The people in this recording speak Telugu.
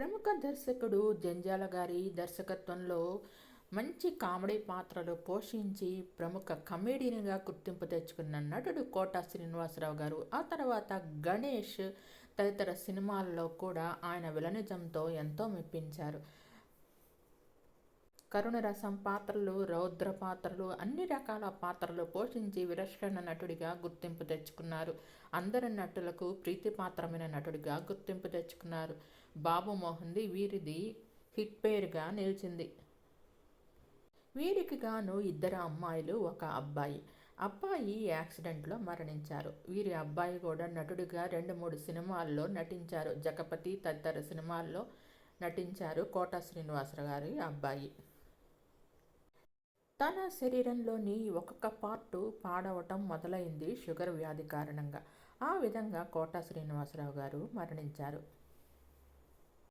ప్రముఖ దర్శకుడు జంజాల గారి దర్శకత్వంలో మంచి కామెడీ పాత్రలు పోషించి ప్రముఖ కమేడియన్గా గుర్తింపు తెచ్చుకున్న నటుడు కోట శ్రీనివాసరావు గారు ఆ తర్వాత గణేష్ తదితర సినిమాల్లో కూడా ఆయన విలనిజంతో ఎంతో మెప్పించారు. కరుణరసం పాత్రలు రౌద్ర పాత్రలు అన్ని రకాల పాత్రలు పోషించి విలక్షణ నటుడిగా గుర్తింపు తెచ్చుకున్నారు. అందరి నటులకు ప్రీతిపాత్రమైన నటుడిగా గుర్తింపు తెచ్చుకున్నారు. బాబు మోహన్ది వీరిది హిట్ పేరుగా నిలిచింది. వీరికి గాను ఇద్దరు అమ్మాయిలు ఒక అబ్బాయి. అబ్బాయి యాక్సిడెంట్లో మరణించారు. వీరి అబ్బాయి కూడా నటుడిగా రెండు మూడు సినిమాల్లో నటించారు. జగపతి తదితర సినిమాల్లో నటించారు కోట శ్రీనివాసరావు గారి అబ్బాయి. తన శరీరంలోని ఒక్కొక్క పార్టు పాడవటం మొదలైంది షుగర్ వ్యాధి కారణంగా. ఆ విధంగా కోట శ్రీనివాసరావు గారు మరణించారు.